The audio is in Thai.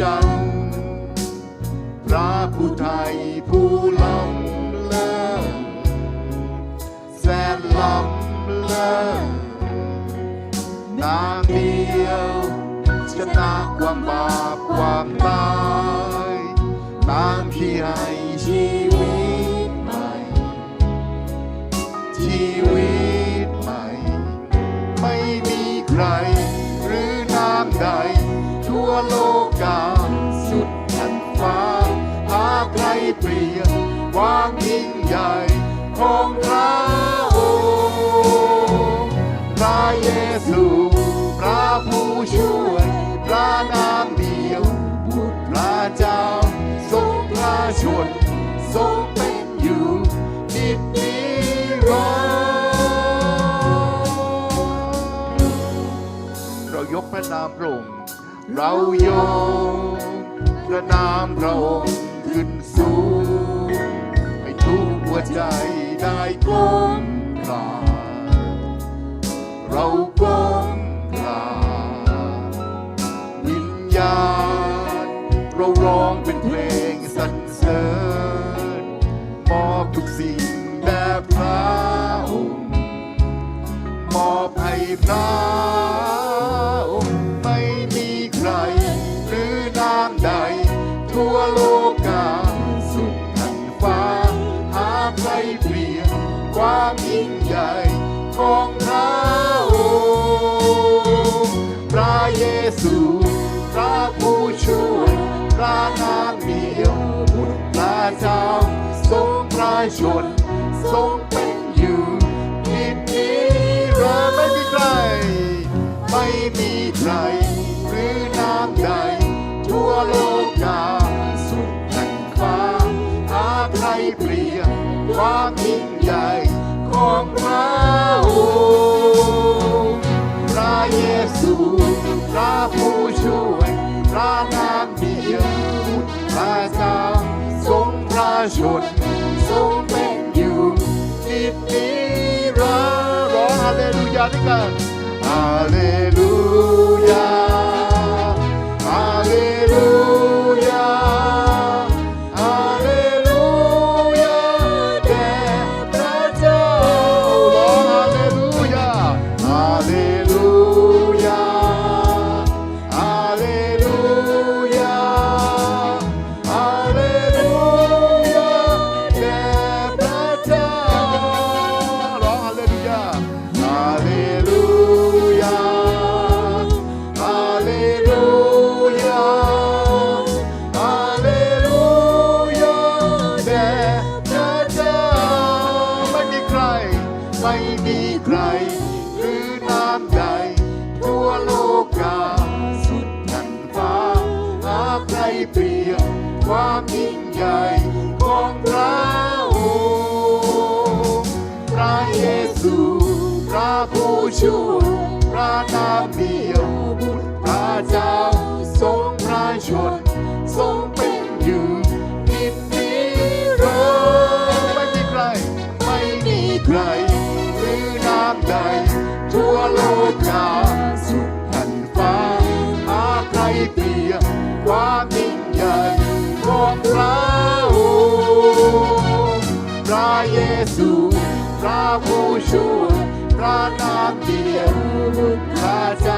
จันพระผู้ไทยผู้ล้ำเลิศแสนล้ำเลิศนางเดียวชนะความบาปความตายนางที่ให้ ความยิ่งใหญ่ของพระองค์พระเยซูพระผู้ช่วยพระนามเดียวบุตรพระเจ้าทรงพระชนทรงเป็นอยู่นิจนิรันดร์เรายกพระนามพระองค์เรายกพระนามพระองค์ขึ้นสูง ใจได้ก้มกราบเราก้มกราบวิญญาณ เราร้องเป็นเพลงสรรเสริญมอบทุกสิ่งแด่พระองค์มอบให้พระองค์ไม่มีใคร หรือนามใดทั่วโลก ของพระองค์พระเยซูพระผู้ช่วยพระนามเดียวบุตรพระเจ้าทรงพระชนทรงเป็นอยู่นิจนิรันดร์ไม่มีใคร ไม่มีใคร หรือนามใดทั่วโลก รงพระชนทรงเป็นอยู่นิจนิรันดร์ร้องฮาเลลูยาด้วยกันฮาเลลู ไม่มีใคร หรือนามใด ทั่วโลกา สุดแผ่นฟ้า หาใครเปรียบความยิ่งใหญ่ของพระองค์พระเยซู พระผู้ช่วยพระนามเดียวบุตรพระเจ้าทรงพระชนทรงเป็นอยู่นิจนิรันดร์ไม่มีใคร ไม่มีใคร บุตรพระ